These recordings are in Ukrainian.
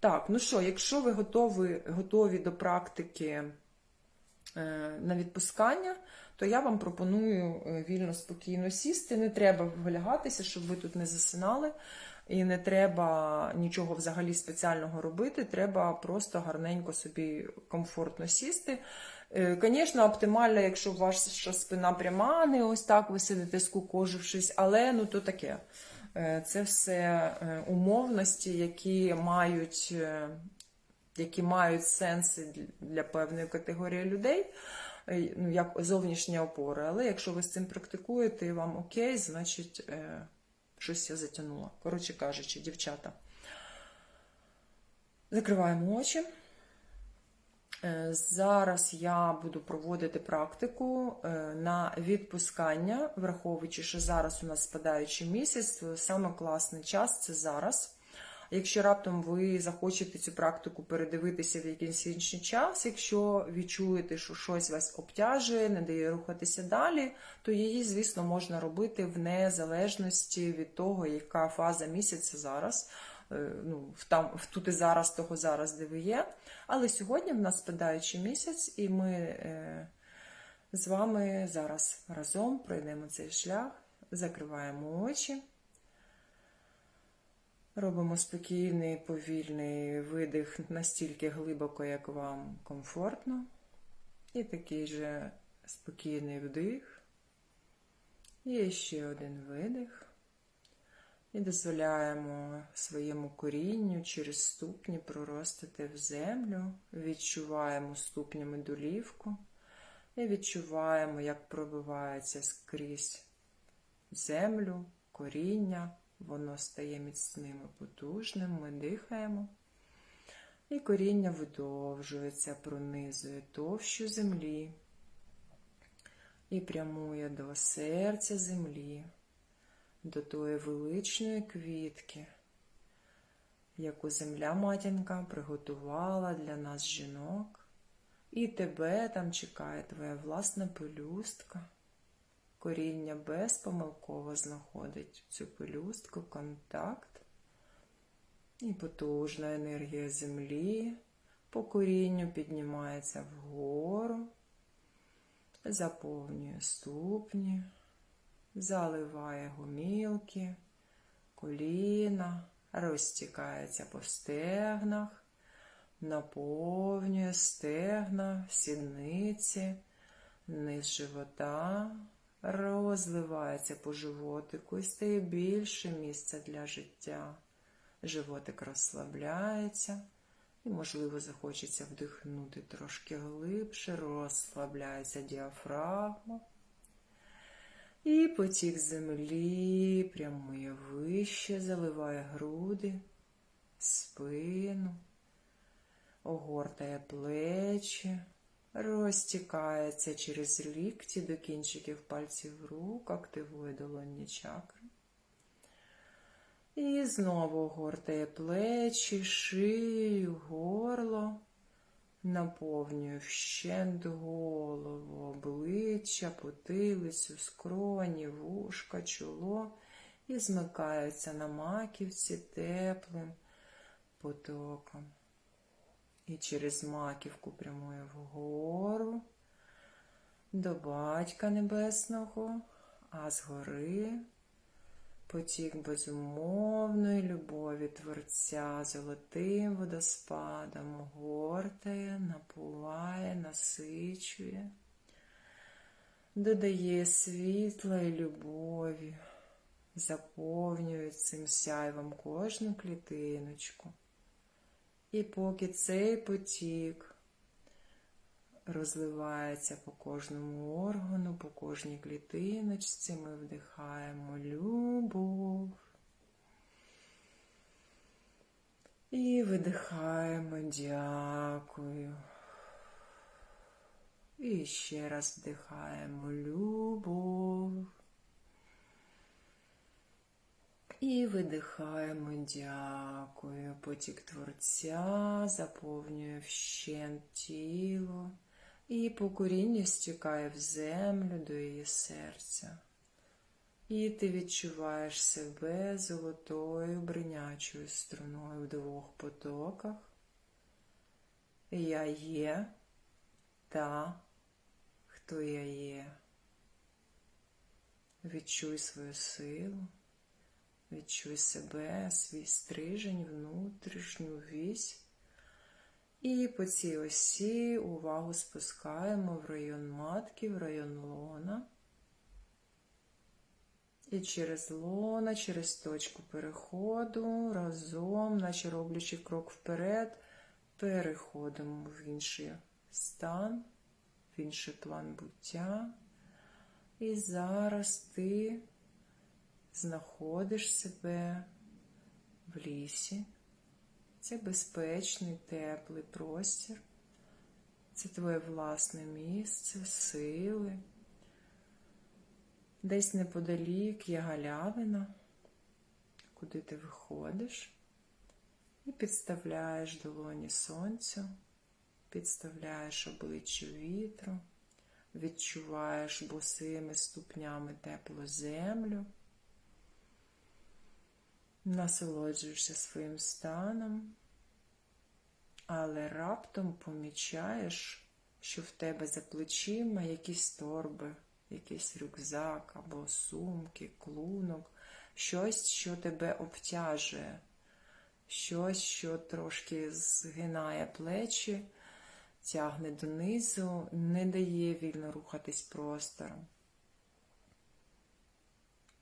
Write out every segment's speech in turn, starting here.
Так, ну що, якщо ви готові, готові до практики е, на відпускання, то я вам пропоную е, вільно спокійно сісти. Не треба вилягатися, щоб ви тут не засинали. І не треба нічого взагалі спеціального робити, треба просто гарненько собі комфортно сісти. Звісно, оптимально, якщо ваша спина пряма, не ось так ви сидите скукожившись, але ну то таке. Е, Це все е, умовності, які мають, е, які мають сенси для певної категорії людей, ну, як зовнішня опора. Але якщо ви з цим практикуєте і вам окей, значить щось я затягнула. Коротше кажучи, дівчата. Закриваємо очі. Е, Зараз я буду проводити практику е, на відпускання, враховуючи, що зараз у нас спадаючий місяць, то саме класний час це зараз. Якщо раптом ви захочете цю практику передивитися в якийсь інший час, якщо відчуєте, що щось вас обтяжує, не дає рухатися далі, то її, звісно, можна робити в незалежності від того, яка фаза місяця зараз. Е, Ну, в там, в тут і зараз, того зараз, де ви є. Але сьогодні в нас спадаючий місяць, і ми е, з вами зараз разом пройдемо цей шлях, закриваємо очі. Робимо спокійний, повільний видих настільки глибоко, як вам комфортно. І такий же спокійний вдих. І ще один видих. І дозволяємо своєму корінню через ступні проростити в землю. Відчуваємо ступнями долівку. І відчуваємо, як пробивається скрізь землю, коріння. Воно стає міцним і потужним, ми дихаємо. І коріння видовжується, пронизує товщу землі і прямує до серця землі, до тої величної квітки, яку земля матінка приготувала для нас жінок. І тебе там чекає твоя власна пелюстка. Коріння безпомилково знаходить цю пелюстку, контакт. І потужна енергія землі по корінню піднімається вгору, заповнює ступні, заливає гомілки, коліна, розтікається по стегнах, наповнює стегна, сідниці, низ живота розливається по животику і стає більше місця для життя. Животик розслабляється, і, можливо, захочеться вдихнути трошки глибше, розслабляється діафрагма. І потік землі прямує вище, заливає груди, спину, огортає плечі розтікається через лікті до кінчиків пальців рук, активує долонні чакри. І знову гортає плечі, шию, горло, наповнює вщент голову, обличчя, потилицю, скроні, вушка, чоло і змикаються на маківці теплим потоком. І через маківку прямує вгору до Батька Небесного, а згори потік безумовної любові Творця золотим водоспадом гортає, напуває, насичує, додає світла і любові, заповнює цим сяйвом кожну клітиночку. І поки цей потік розливається по кожному органу, по кожній клітиночці, ми вдихаємо любов. І видихаємо дякую. І ще раз вдихаємо любов. І видихаємо, дякую. Потік Творця заповнює вщент тіло і по корінню стікає в землю до її серця. І ти відчуваєш себе золотою бринячою струною в двох потоках. Я є та, хто я є. Відчуй свою силу, відчуй себе, свій стрижень, внутрішню вісь. І по цій осі увагу спускаємо в район матки, в район лона. І через лона, через точку переходу, разом, наче роблячи крок вперед, переходимо в інший стан, в інший план буття. І зараз ти знаходиш себе в лісі. Це безпечний, теплий простір. Це твоє власне місце, сили. Десь неподалік є галявина, куди ти виходиш і підставляєш долоні сонцю, підставляєш обличчя вітру, відчуваєш босими ступнями теплу землю, насолоджуєшся своїм станом, але раптом помічаєш, що в тебе за плечима якісь торби якийсь рюкзак або сумки, клунок, щось, що тебе обтяжує, щось, що трошки згинає плечі, тягне донизу, не дає вільно рухатись простором.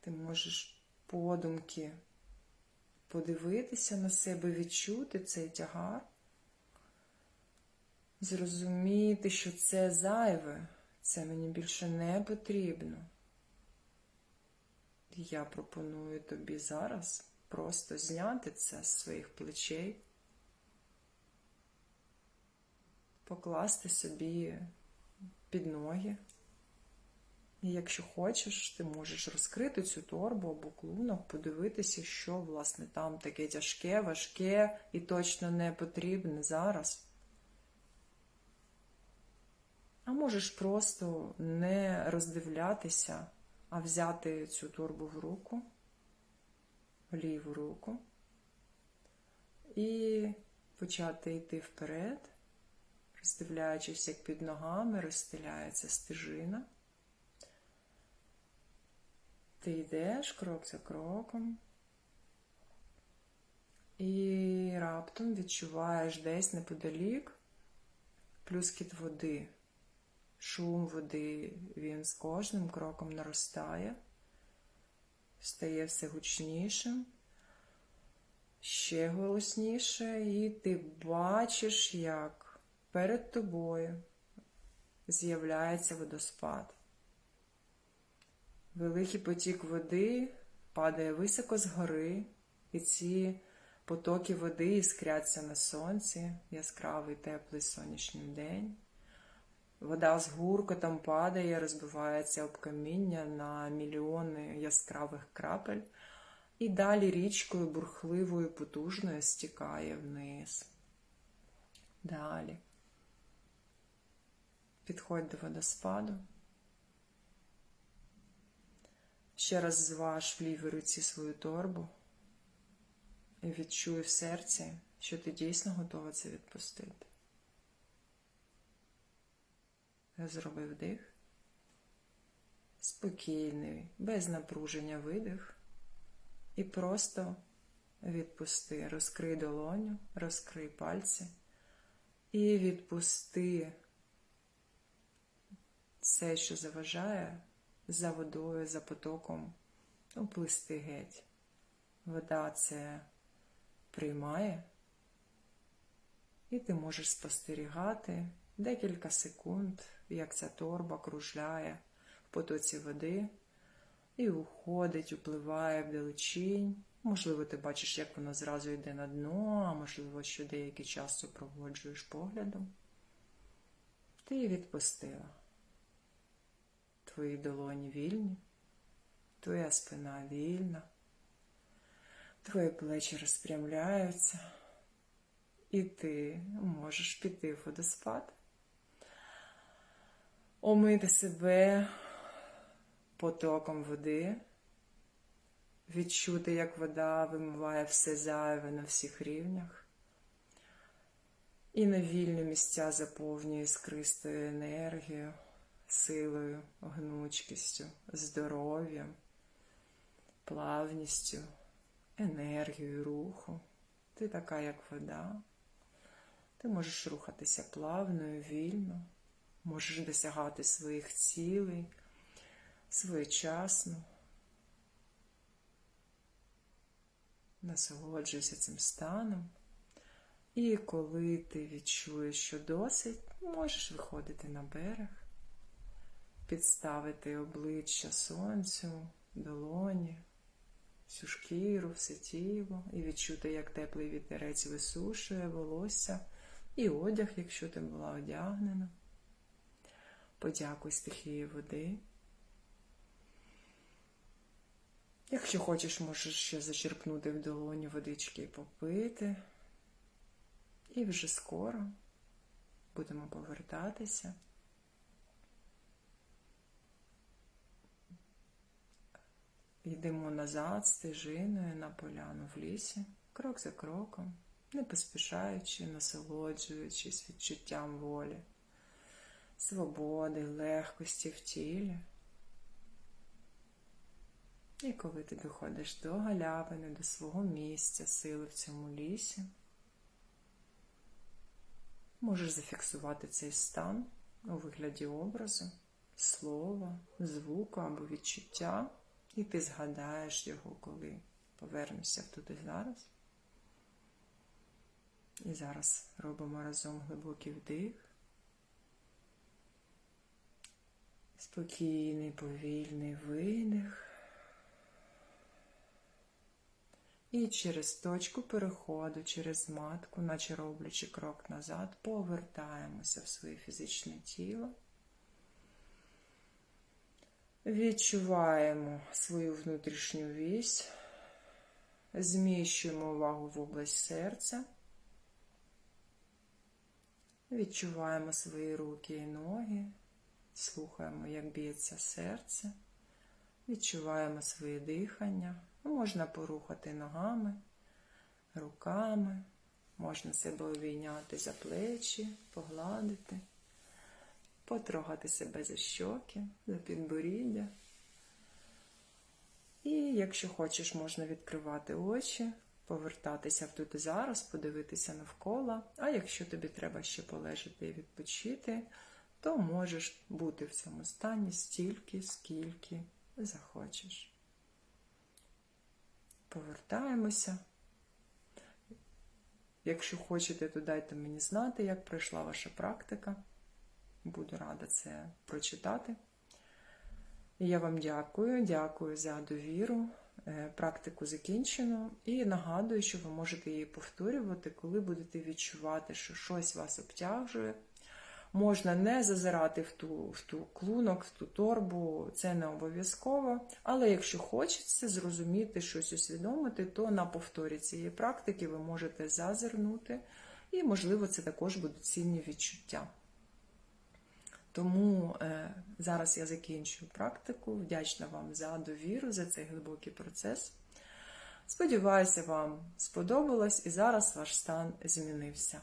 Ти можеш подумки подивитися на себе, відчути цей тягар, зрозуміти, що це зайве. Це мені більше не потрібно. Я пропоную тобі зараз просто зняти це з своїх плечей, покласти собі під ноги. І якщо хочеш, ти можеш розкрити цю торбу або клунок, подивитися, що, власне, там таке тяжке, важке і точно не потрібне зараз. А можеш просто не роздивлятися, а взяти цю торбу в руку, в ліву руку, і почати йти вперед, роздивляючись, як під ногами розстеляється стежина. Ти йдеш крок за кроком. І раптом відчуваєш десь неподалік плюскіт води шум води він з кожним кроком наростає, стає все гучнішим, ще голосніше, і ти бачиш, як перед тобою з'являється водоспад. Великий потік води падає високо з гори, і ці потоки води іскряться на сонці, яскравий теплий сонячний день. Вода з гуркотом падає, розбивається об каміння на мільйони яскравих крапель, і далі річкою бурхливою, потужною стікає вниз. Далі. Підходь до водоспаду. Ще раз зваж в лівій руці свою торбу і відчуй в серці, що ти дійсно готова це відпустити. Зроби вдих. Спокійний, без напруження видих. І просто відпусти, розкрий долоню, розкрий пальці і відпусти все, що заважає за водою, за потоком, оплисти геть. Вода це приймає, і ти можеш спостерігати декілька секунд як ця торба кружляє в потоці води і уходить, upливає в далечінь. Можливо, ти бачиш, як воно зразу йде на дно, а можливо, що деякий час супроводжуєш поглядом. Ти її відпустила. Твої долоні вільні, твоя спина вільна, твої плечі розпрямляються, і ти можеш піти в водоспад омити себе потоком води, відчути, як вода вимиває все зайве на всіх рівнях. І на вільні місця заповнює іскристою енергією, силою, гнучкістю, здоров'ям, плавністю, енергією руху. Ти така, як вода. Ти можеш рухатися плавно і вільно, можеш досягати своїх цілей своєчасно. Насолоджуйся цим станом. І коли ти відчуєш, що досить, можеш виходити на берег, підставити обличчя сонцю, долоні, всю шкіру, все тіло, і відчути, як теплий вітерець висушує волосся і одяг, якщо ти була одягнена. Подякуй стихії води. Якщо хочеш, можеш ще зачерпнути в долоні водички і попити. І вже скоро будемо повертатися. Йдемо назад стежиною на поляну в лісі, крок за кроком, не поспішаючи, насолоджуючись відчуттям волі, свободи, легкості в тілі. І коли ти доходиш до галявини, до свого місця, сили в цьому лісі, можеш зафіксувати цей стан у вигляді образу, слова, звуку або відчуття, і ти згадаєш його, коли повернешся тут і зараз. І зараз робимо разом глибокий вдих. Спокійний, повільний видих. І через точку переходу, через матку, наче роблячи крок назад, повертаємося в своє фізичне тіло. Відчуваємо свою внутрішню вісь, зміщуємо увагу в область серця, відчуваємо свої руки і ноги, слухаємо, як б'ється серце, відчуваємо своє дихання. Можна порухати ногами, руками, можна себе обійняти за плечі, погладити, потрогати себе за щоки, за підборіддя. І якщо хочеш, можна відкривати очі, повертатися в тут і зараз, подивитися навколо. А якщо тобі треба ще полежати і відпочити, то можеш бути в цьому стані стільки, скільки захочеш. Повертаємося. Якщо хочете, то дайте мені знати, як пройшла ваша практика. Буду рада це прочитати. Я вам дякую, дякую за довіру. Е, Практику закінчено. І нагадую, що ви можете її повторювати, коли будете відчувати, що щось вас обтяжує. Можна не зазирати в ту, в ту клунок, в ту торбу, це не обов'язково. Але якщо хочеться зрозуміти щось усвідомити, то на повторі цієї практики ви можете зазирнути, і, можливо, це також будуть цінні відчуття. Тому е, зараз я закінчую практику. Вдячна вам за довіру, за цей глибокий процес. Сподіваюся, вам сподобалось і зараз ваш стан змінився.